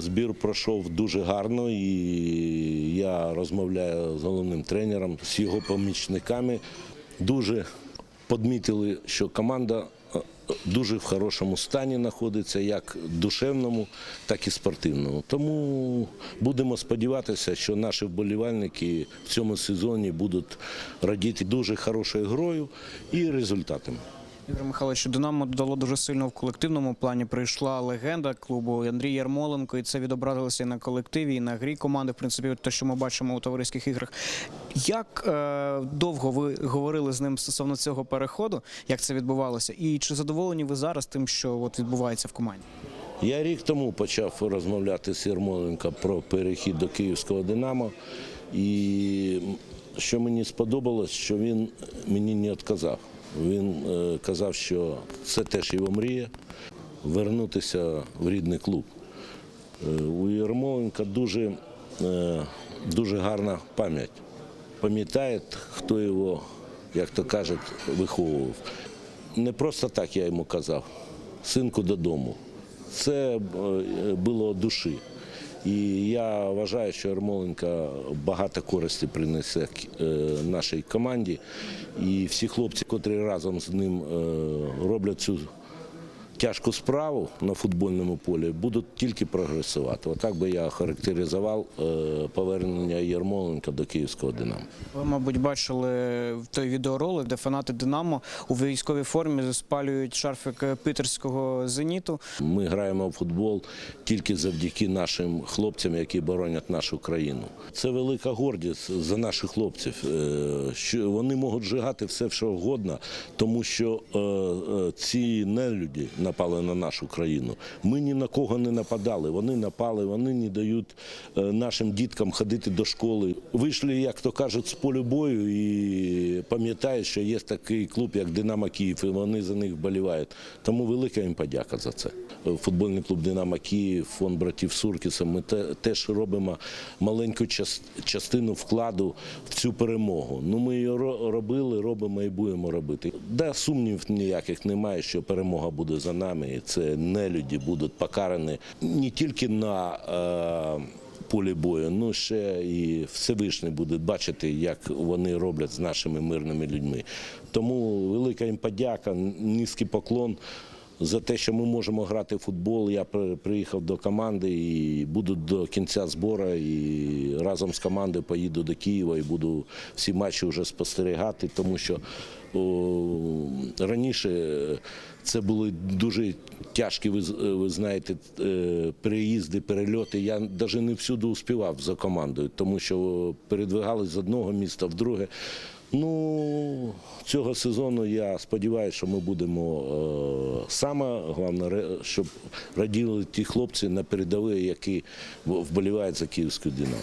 збір пройшов дуже гарно, і я розмовляю з головним тренером, з його помічниками. Дуже підмітили, що команда е, дуже в хорошому стані знаходиться, як душевному, так і спортивному. Тому будемо сподіватися, що наші вболівальники в цьому сезоні будуть радіти дуже хорошою грою і результатами. Ігор Михайлович, Динамо додало дуже сильно в колективному плані. Прийшла легенда клубу Андрій Ярмоленко, і це відобразилося і на колективі, і на грі команди. В принципі, те, що ми бачимо у товариських іграх. Як е, довго ви говорили з ним стосовно цього переходу? Як це відбувалося? І чи задоволені ви зараз тим, що от відбувається в команді? Я рік тому почав розмовляти з Ярмоленко про перехід до київського Динамо. І що мені сподобалось, що він мені не відказав. Він е, казав, що це теж його мрія вернутися в рідний клуб. Е, У Ярмоленка дуже, е, дуже гарна пам'ять. Пам'ятає, хто його, як то кажуть, виховував. Не просто так я йому казав, синку додому. Це було душі. І я вважаю, що Ярмоленка багато користі принесе е, нашій команді. І всі хлопці, котрі разом з ним е, роблять цю тяжку справу на футбольному полі, будуть тільки прогресувати. Отак би я характеризував е, повернення Ярмоленка до київського Динамо. Ви, мабуть, бачили той відеоролик, де фанати Динамо у військовій формі спалюють шарфик питерського зеніту. Ми граємо в футбол тільки завдяки нашим хлопцям, які боронять нашу країну. Це велика гордість за наших хлопців, е, що вони можуть жигати все, що угодно, тому що е, ці нелюді напали на нашу країну. Ми ні на кого не нападали. Вони напали, вони не дають е, нашим діткам ходити до школи. Вийшли, як то кажуть, з полю бою і пам'ятають, що є такий клуб, як Динамо Київ, і вони за них вболівають. Тому велика їм подяка за це. Футбольний клуб Динамо Київ, фонд братів Суркіса. Ми теж робимо маленьку частину вкладу в цю перемогу. Ну ми її робили, робимо і будемо робити. Да, сумнів ніяких немає, що перемога буде за нами. Це нелюді будуть покарані не тільки на. Е- полі бою, ну ще і Всевишній буде бачити, як вони роблять з нашими мирними людьми. Тому велика їм подяка, низький поклон за те, що ми можемо грати в футбол. Я приїхав до команди і буду до кінця збору. І разом з командою поїду до Києва і буду всі матчі вже спостерігати, тому що о, раніше це були дуже тяжкі, ви, ви знаєте, е, переїзди, перельоти. Я навіть не всюди успівав за командою, тому що передвигались з одного міста в друге. Ну, цього сезону я сподіваюся, що ми будемо е, саме головне, щоб раділи ті хлопці на передовій, які вболівають за київську Динамо.